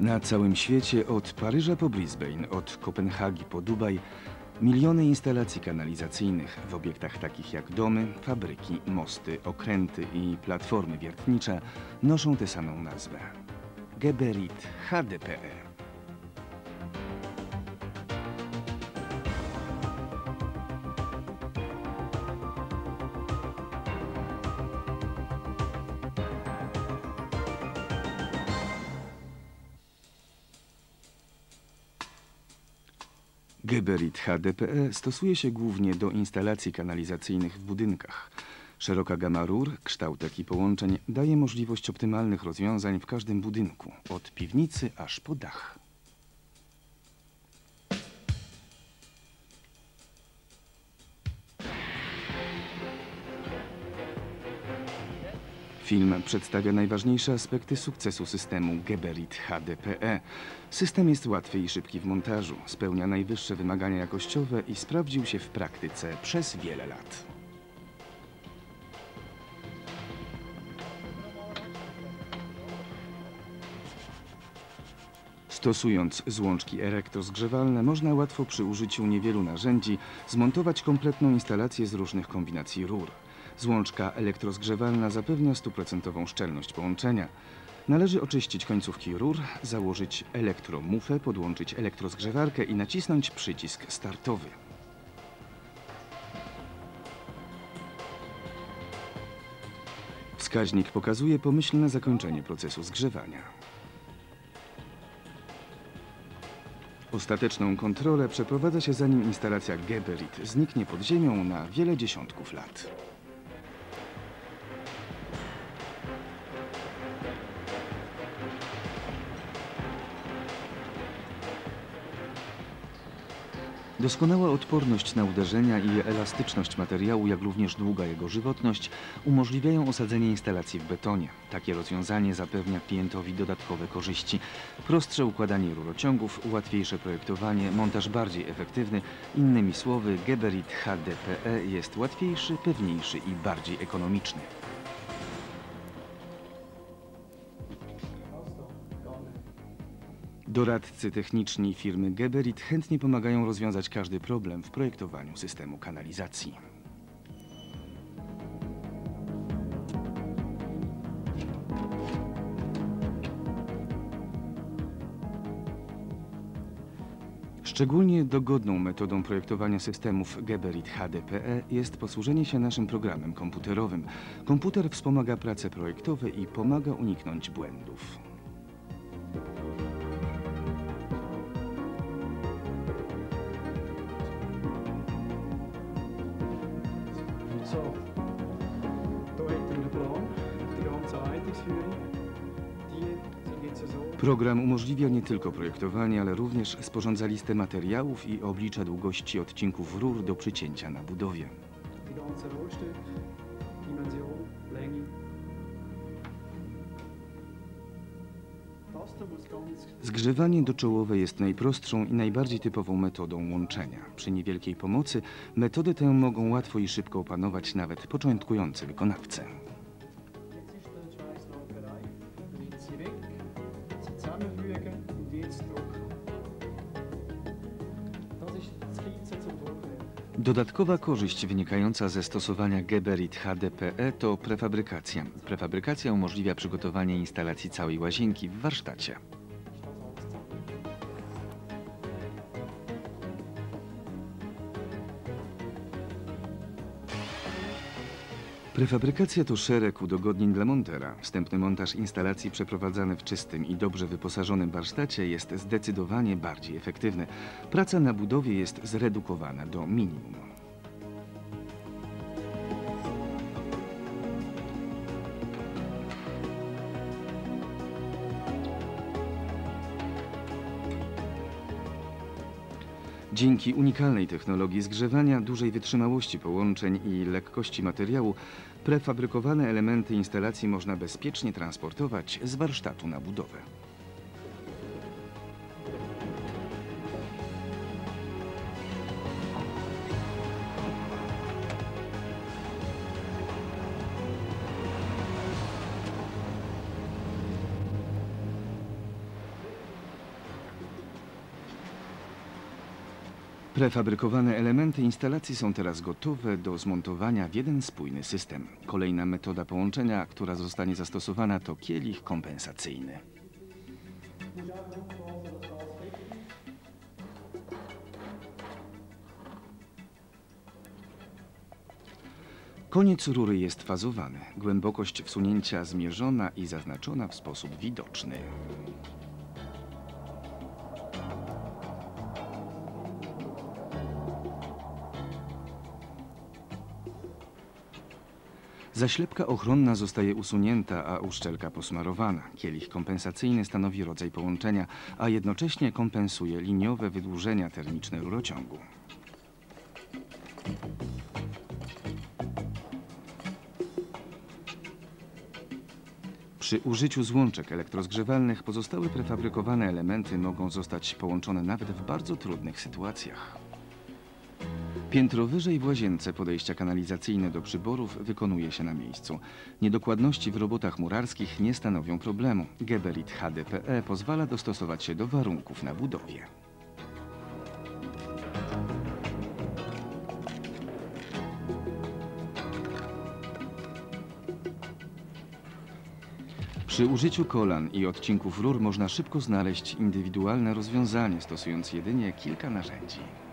Na całym świecie, od Paryża po Brisbane, od Kopenhagi po Dubaj, miliony instalacji kanalizacyjnych w obiektach takich jak domy, fabryki, mosty, okręty i platformy wiertnicze noszą tę samą nazwę. Geberit HDPE. Geberit HDPE stosuje się głównie do instalacji kanalizacyjnych w budynkach. Szeroka gama rur, kształtek i połączeń daje możliwość optymalnych rozwiązań w każdym budynku, od piwnicy aż po dach. Film przedstawia najważniejsze aspekty sukcesu systemu Geberit HDPE. System jest łatwy i szybki w montażu, spełnia najwyższe wymagania jakościowe i sprawdził się w praktyce przez wiele lat. Stosując złączki elektrozgrzewalne, można łatwo przy użyciu niewielu narzędzi zmontować kompletną instalację z różnych kombinacji rur. Złączka elektrozgrzewalna zapewnia stuprocentową szczelność połączenia. Należy oczyścić końcówki rur, założyć elektromufę, podłączyć elektrozgrzewarkę i nacisnąć przycisk startowy. Wskaźnik pokazuje pomyślne zakończenie procesu zgrzewania. Ostateczną kontrolę przeprowadza się zanim instalacja Geberit zniknie pod ziemią na wiele dziesiątków lat. Doskonała odporność na uderzenia i elastyczność materiału, jak również długa jego żywotność umożliwiają osadzenie instalacji w betonie. Takie rozwiązanie zapewnia klientowi dodatkowe korzyści. Prostsze układanie rurociągów, łatwiejsze projektowanie, montaż bardziej efektywny. Innymi słowy, Geberit HDPE jest łatwiejszy, pewniejszy i bardziej ekonomiczny. Doradcy techniczni firmy Geberit chętnie pomagają rozwiązać każdy problem w projektowaniu systemu kanalizacji. Szczególnie dogodną metodą projektowania systemów Geberit HDPE jest posłużenie się naszym programem komputerowym. Komputer wspomaga prace projektowe i pomaga uniknąć błędów. Program umożliwia nie tylko projektowanie, ale również sporządza listę materiałów i oblicza długości odcinków rur do przycięcia na budowie. Zgrzewanie doczołowe jest najprostszą i najbardziej typową metodą łączenia. Przy niewielkiej pomocy metodę tę mogą łatwo i szybko opanować nawet początkujący wykonawcy. Dodatkowa korzyść wynikająca ze stosowania Geberit HDPE to prefabrykacja. Prefabrykacja umożliwia przygotowanie instalacji całej łazienki w warsztacie. Prefabrykacja to szereg udogodnień dla montera. Wstępny montaż instalacji przeprowadzany w czystym i dobrze wyposażonym warsztacie jest zdecydowanie bardziej efektywny. Praca na budowie jest zredukowana do minimum. Dzięki unikalnej technologii zgrzewania, dużej wytrzymałości połączeń i lekkości materiału, prefabrykowane elementy instalacji można bezpiecznie transportować z warsztatu na budowę. Prefabrykowane elementy instalacji są teraz gotowe do zmontowania w jeden spójny system. Kolejna metoda połączenia, która zostanie zastosowana, to kielich kompensacyjny. Koniec rury jest fazowany. Głębokość wsunięcia zmierzona i zaznaczona w sposób widoczny. Zaślepka ochronna zostaje usunięta, a uszczelka posmarowana. Kielich kompensacyjny stanowi rodzaj połączenia, a jednocześnie kompensuje liniowe wydłużenia termiczne rurociągu. Przy użyciu złączek elektrozgrzewalnych pozostałe prefabrykowane elementy mogą zostać połączone nawet w bardzo trudnych sytuacjach. Piętro wyżej w łazience podejścia kanalizacyjne do przyborów wykonuje się na miejscu. Niedokładności w robotach murarskich nie stanowią problemu. Geberit HDPE pozwala dostosować się do warunków na budowie. Przy użyciu kolan i odcinków rur można szybko znaleźć indywidualne rozwiązanie, stosując jedynie kilka narzędzi.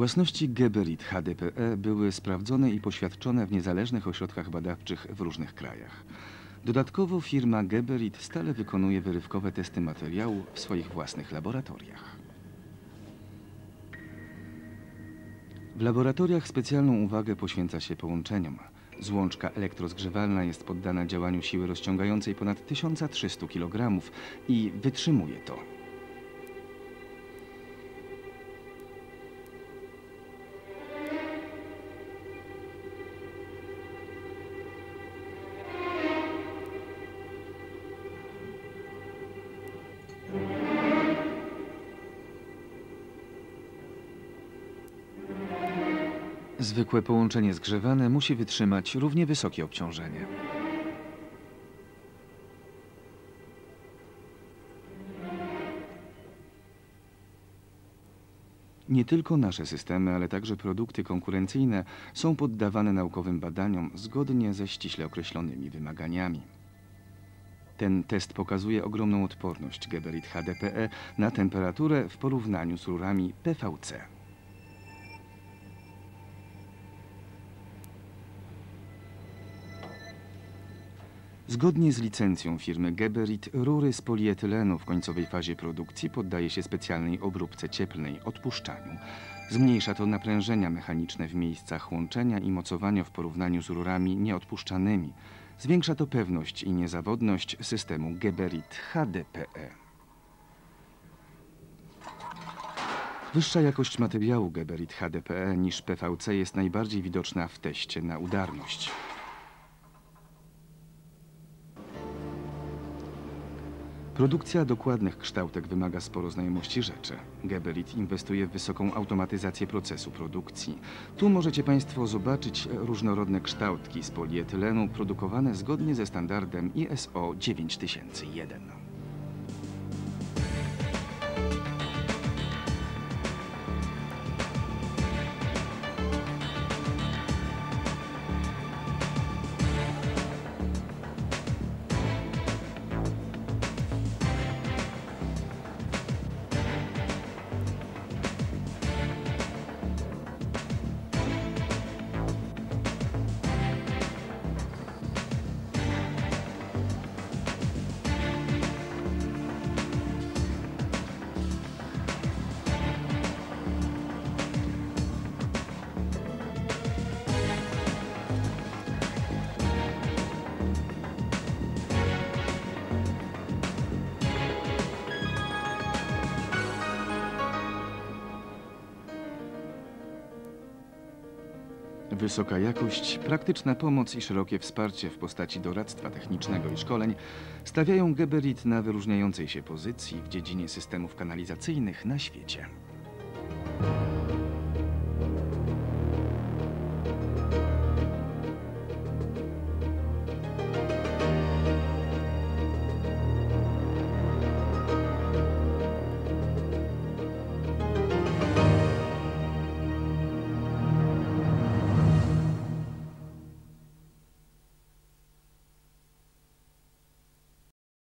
Własności Geberit HDPE były sprawdzone i poświadczone w niezależnych ośrodkach badawczych w różnych krajach. Dodatkowo firma Geberit stale wykonuje wyrywkowe testy materiału w swoich własnych laboratoriach. W laboratoriach specjalną uwagę poświęca się połączeniom. Złączka elektrozgrzewalna jest poddana działaniu siły rozciągającej ponad 1300 kg i wytrzymuje to. Zwykłe połączenie zgrzewane musi wytrzymać równie wysokie obciążenie. Nie tylko nasze systemy, ale także produkty konkurencyjne są poddawane naukowym badaniom zgodnie ze ściśle określonymi wymaganiami. Ten test pokazuje ogromną odporność Geberit HDPE na temperaturę w porównaniu z rurami PVC. Zgodnie z licencją firmy Geberit, rury z polietylenu w końcowej fazie produkcji poddaje się specjalnej obróbce cieplnej, odpuszczaniu. Zmniejsza to naprężenia mechaniczne w miejscach łączenia i mocowania w porównaniu z rurami nieodpuszczanymi. Zwiększa to pewność i niezawodność systemu Geberit HDPE. Wyższa jakość materiału Geberit HDPE niż PVC jest najbardziej widoczna w teście na udarność. Produkcja dokładnych kształtek wymaga sporo znajomości rzeczy. Geberit inwestuje w wysoką automatyzację procesu produkcji. Tu możecie Państwo zobaczyć różnorodne kształtki z polietylenu produkowane zgodnie ze standardem ISO 9001. Wysoka jakość, praktyczna pomoc i szerokie wsparcie w postaci doradztwa technicznego i szkoleń stawiają Geberit na wyróżniającej się pozycji w dziedzinie systemów kanalizacyjnych na świecie.